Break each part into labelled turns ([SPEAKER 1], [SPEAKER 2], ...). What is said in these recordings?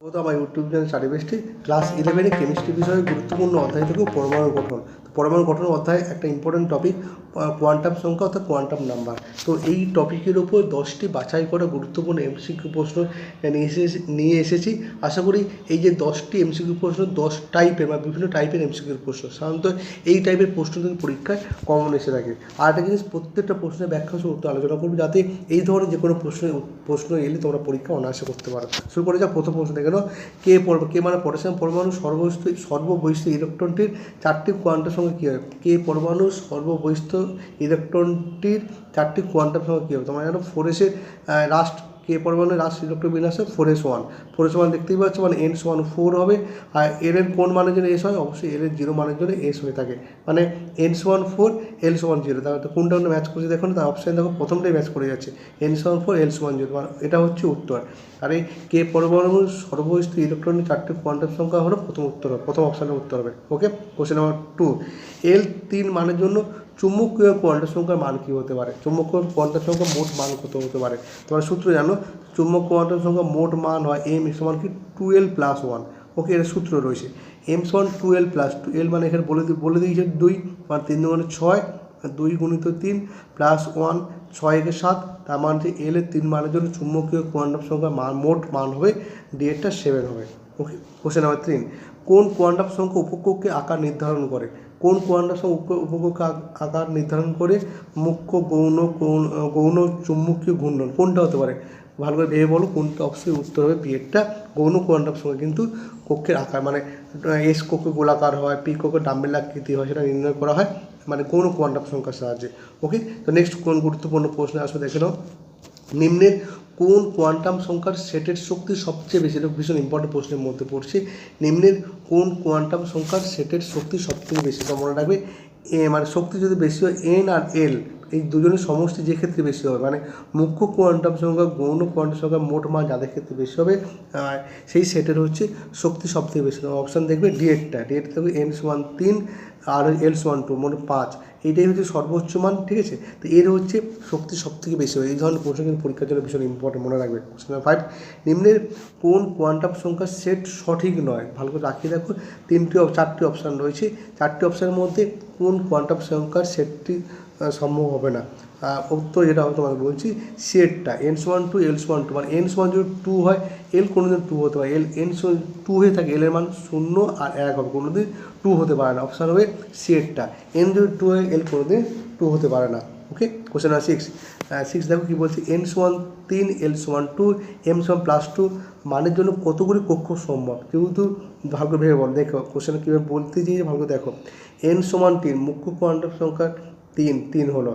[SPEAKER 1] স্বাগত আমার YouTube channel study class ইলেভেনে কেমিস্ট্রি বিষয়ে গুরুত্বপূর্ণ অধ্যায় থেকে পরমাণু গঠন। পরমাণু গঠন অধ্যায় একটা ইম্পর্টেন্ট টপিক কোয়ান্টাম সংখ্যা অর্থাৎ কোয়ান্টাম নাম্বার তো এই টপিকের উপর দশটি বাছাই করা গুরুত্বপূর্ণ এমসিকিউ প্রশ্ন নিয়ে নিয়ে এসেছি। আশা করি এই যে দশটি এমসিকিউ প্রশ্ন, দশ টাইপের বা বিভিন্ন টাইপের এমসিকিউর প্রশ্ন। সাধারণত এই টাইপের প্রশ্ন কিন্তু পরীক্ষায় কমন এসে থাকে। আর একটা জিনিস, প্রত্যেকটা প্রশ্নের ব্যাখ্যা সহ আলোচনা করব, যাতে এই ধরনের যে কোনো প্রশ্ন প্রশ্ন এলে তোমরা পরীক্ষা অনায়াসে করতে পারো। শুরু করে যা প্রথম প্রশ্ন দেখে। নাও কে কে মানে পটাশিয়াম পরমাণু সর্বস্থ, সর্ববহিষ্ঠ ইলেকট্রনটির চারটি কোয়ান্টার সঙ্গে কী হবে? কে পরমাণু সর্ববৈষ্ঠ ইলেকট্রনটির চারটি কোয়ান্টার সঙ্গে কী হবে? তোমার জানো ফোরেসের রাস্ট কে পরমাণু ইলেকট্রন বিন্যাসে four s one four s one দেখতেই পাচ্ছ মানে এন ওয়ান ফোর হবে। আর এর এর কোন মানের জন্য এস হয়? অবশ্যই এর এর জিরো মানের জন্য এস হয়ে থাকে। মানে n one four l one zero তাহলে তো কোনটা ম্যাচ করছে দেখো তার অপশান দেখো, প্রথমটাই ম্যাচ করে যাচ্ছে। N one four l one zero মানে এটা হচ্ছে উত্তর। আর এই কে পরমাণু সর্বস্থ ইলেকট্রনের চারটে কোয়ান্টাম সংখ্যা হলো প্রথম উত্তর হবে। প্রথম অপশানের উত্তর হবে। Okay question number two l তিন মানের জন্য চুম্বকীয় কোয়ান্টাম সংখ্যার মান কী হতে পারে? চুম্বকীয় কোয়ান্টাম সংখ্যা মোট মান কত হতে পারে? তোমার সূত্র জানো চুম্বক কোয়ান্টাম সংখ্যা মোট মান হয় এম সমান কি? টুয়েলভ প্লাস ওয়ান ওকে এর সূত্র রয়েছে। এম সমান টুয়েলভ প্লাস টুয়েলভ মানে এখানে বলে বলে দিয়েছে দুই মানে তিন দু মানে ছয় দুই গুণিত তিন প্লাস ওয়ান ছয় একে সাত, তার মানে হচ্ছে এল এর তিন মানের জন্য চুম্বকীয় কোয়ান্টাম সংখ্যা মান মোট মান হবে ডি সেভেন হবে। ওকে কোশ্চেন নাম্বার তিন কোন কোয়ান্টাম সংখ্যা উপকক্ষে আকার নির্ধারণ করে? কোন কোয়ান্টাম সংখ্যা উপ- উপকক্ষে আকার নির্ধারণ করে? মুখ্য গৌণ গৌণ চুম্বকীয় ঘূর্ণন কোনটা হতে পারে? ভালো করে ভেবে বলো, কোনটা অবশ্যই উত্তর হবে বিয়েরটা গৌণ কোয়ান্টাম সংখ্যা। কিন্তু কক্ষের আকার মানে এস কক্ষে গোলাকার হয় পি কক্ষে ডাম্বেল আকৃতি হয়, সেটা নির্ণয় করা হয় মানে কোন কোয়ান্টাম সংখ্যার সাহায্যে। ওকে তো নেক্সট কোন গুরুত্বপূর্ণ প্রশ্ন আসবে দেখে নাও। নিম্নের কোন কোয়ান্টাম সংখ্যার সেটের শক্তি সবচেয়ে বেশি? এটা ভীষণ ইম্পর্টেন্ট প্রশ্নের মধ্যে পড়ছে। নিম্নের কোন কোয়ান্টাম সংখ্যার সেটের শক্তি সবথেকে বেশি? তো মনে রাখবে, এ মানে শক্তি যদি বেশি হয় এন আর এল এই দুজনের সমষ্টি যে ক্ষেত্রে বেশি হবে মানে মুখ্য কোয়ান্টাম সংখ্যা, গৌণ কোয়ান্টাম সংখ্যা মোট মান যাদের ক্ষেত্রে বেশি হবে সেই সেটের হচ্ছে শক্তি সবথেকে বেশি হবে। অপশান দেখবে ডিএটটা ডিএট থাকবে এন সমান তিন, আর এল সমান টু মোট পাঁচ। এইটাই হচ্ছে সর্বোচ্চ মান, ঠিক আছে? তো এর হচ্ছে শক্তি সবথেকে বেশি হয় এই ধরনের প্রশ্ন কিন্তু পরীক্ষার জন্য ভীষণ ইম্পর্টেন্ট মনে রাখবে। কোশ্চেন ফাইভ নিম্নের কোন কোয়ান্টাম সংখ্যার সেট সঠিক নয়? ভালো করে রাখিয়ে দেখো। তিনটি, চারটি অপশান রয়েছে। চারটি অপশানের মধ্যে কোন কোয়ান্টাম সংখ্যার সেটটি সম্ভব হবে না। উত্তর যেটা আমি তোমাকে বলছি, সেটটা n one two else one two মানে এন ওয়ান যদি টু হয় এল কোনোদিন টু হতে পারে। এল এন টু হয়ে থাকে এলের মান শূন্য আর এক হবে, কোনোদিন টু হতে পারে না। অপশান হবে সেটটা। এন যদি টু হয় এল কোনোদিন টু হতে পারে না। Okay question number six six দেখো কী বলছে এন সমান তিন এল সমান টু এম সমান প্লাস টু মানের জন্য কতগুলি কক্ষ সম্ভব? যেহেতু করে ভেবে বল। দেখো কোশ্চেন কীভাবে বলতে চাই ভালো করে দেখো। এন সমান তিন, মুখ্য কোয়ান্টাম সংখ্যা তিন তিন হলো।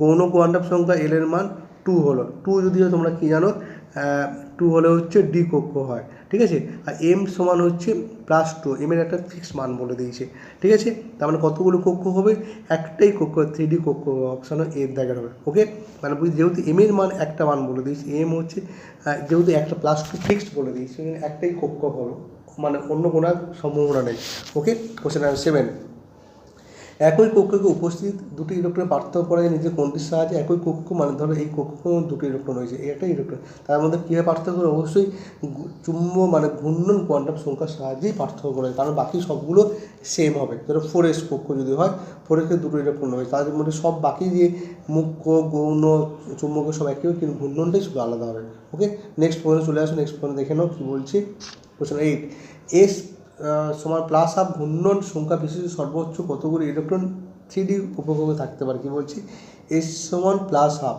[SPEAKER 1] গৌণ কোয়ান্টাম সংখ্যা এল এর মান টু হলো। টু যদিও তোমরা কী জানো টু হলে হচ্ছে ডি কক্ষ হয়, ঠিক আছে? আর এম সমান হচ্ছে প্লাস টু এম এর একটা ফিক্স মান বলে দিয়েছে, ঠিক আছে? তার মানে কতগুলো কক্ষ হবে? একটাই কক্ষ থ্রি ডি কক্ষ অপশান এর দেখার হবে ওকে মানে বুঝি যেহেতু এম এর মান একটা মান বলে দিয়েছে এম হচ্ছে যেহেতু একটা প্লাস টু ফিক্সড বলে দিয়েছে একটাই কক্ষ হবে মানে অন্য কোনো সম্ভাবনা নেই ওকে কোশ্চেন নাম্বার সেভেন একই কক্ষকে উপস্থিত দুটি ইলেকট্রন পার্থক্য করা নিজের কোনটির সাহায্যে একই কক্ষ মানে ধরো এই কক্ষ দুটি ইলেকট্রন এই একটা ইলেকট্রন। তার মধ্যে কীভাবে পার্থক্য? করে অবশ্যই চুম্ব মানে ঘূর্ণন কোয়ান্টাম সংখ্যার সাহায্যেই পার্থক্য করা যায়, কারণ বাকি সবগুলো সেম হবে। ধরো ফোর এস কক্ষ যদি হয় ফোর এসে দুটো ইলেকট্রন হবে তাদের মধ্যে সব বাকি যে মুখ্য গৌণ, চুম্বক সব একই কিন্তু ঘূর্ণনটাই শুধু আলাদা হবে। ওকে নেক্সট প্রশ্ন চলে আসো নেক্সট প্রশ্ন দেখে নাও কী বলছি। কোশ্চেন এইট এস সমান প্লাস হাফ ঘূর্ণন সংখ্যা বিশিষ্ট সর্বোচ্চ কতগুলি ইলেকট্রন থ্রি ডি উপগ্রহে থাকতে পারে? কি বলছি? এস সমান প্লাস হাফ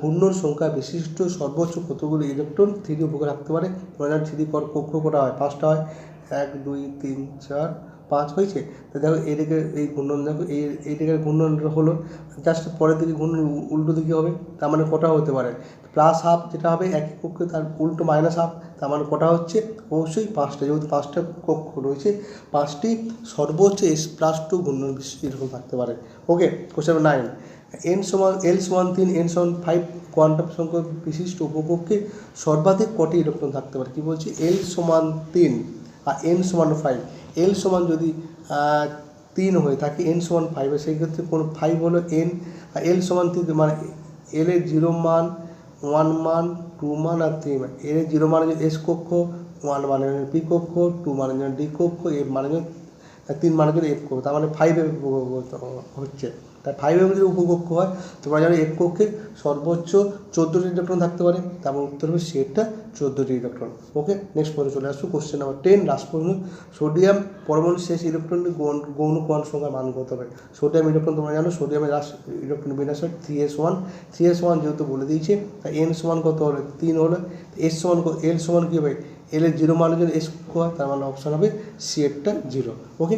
[SPEAKER 1] ঘূর্ণন সংখ্যা বিশিষ্ট সর্বোচ্চ কতগুলি ইলেকট্রন থ্রি ডি উপগ্রহে থাকতে পারে? থ্রি ডি কক্ষ করা হয়? পাঁচটা হয়। এক, দুই, তিন, চার পাঁচ হয়েছে, তো দেখো এদিকে এই ঘূর্ণন দেখো এই এই দিকের ঘূর্ণন হলো জাস্ট পরের দিকে ঘূর্ণন উল্টো দিকে হবে, তার মানে কটা হতে পারে? প্লাস হাফ যেটা হবে একই কক্ষে, তার উল্টো মাইনাস হাফ তার মানে কটা হচ্ছে? অবশ্যই পাঁচটা, যেহেতু পাঁচটা কক্ষ রয়েছে, পাঁচটি সর্বোচ্চ এস প্লাস টু ঘূর্ণন এরকম থাকতে পারে। ওকে কোশ্চেন নাইন এন সমান এল সমান তিন এন সমান ফাইভ কোয়ান্টাম সংখ্যক বিশিষ্ট উপকক্ষে সর্বাধিক কটি ইলেকট্রন থাকতে পারে? কি বলছি? এল সমান তিন। আর এন সমান ফাইভ এল সমান যদি তিন হয়ে থাকে এন সমান ফাইভ সেই ক্ষেত্রে কোন ফাইভ হলো এন আর এল সমান তিন মানে এল এর জিরো মান ওয়ান মান টু মান, আর থ্রি মান। এল এর জিরো মানে এস কক্ষ ওয়ান মানে পি কক্ষ টু মানে ডি কক্ষ এফ মানে তিন মানে এফ কক্ষ, তার মানে ফাইভ এফ হচ্ছে। তাই ফাইভ এফ যদি উপকক্ষ হয় তোমরা জানো এক কক্ষে সর্বোচ্চ চোদ্দোটি ইলেকট্রন থাকতে পারে। তারপর উত্তর হবে সেটটা চোদ্দোটি ইলেকট্রন ওকে নেক্সট পরে চলে আসব। কোশ্চেন নাম্বার টেন প্রশ্ন সোডিয়াম পরমাণুর শেষ ইলেকট্রনটি গৌণ কোয়ান সংখ্যা মান কত হবে? সোডিয়াম ইলেকট্রন তোমরা জানো সোডিয়ামের লাস্ট ইলেকট্রন বিন্যাস হয় three s one three s one যেহেতু বলে দিয়েছে, তাই এন সমান কত হলো তিন হলো। এস সমান এল সমান কী হবে? এল এর জিরো মানে যদি এস হয়, তার মানে অপশান হবে সি এরটা জিরো ওকে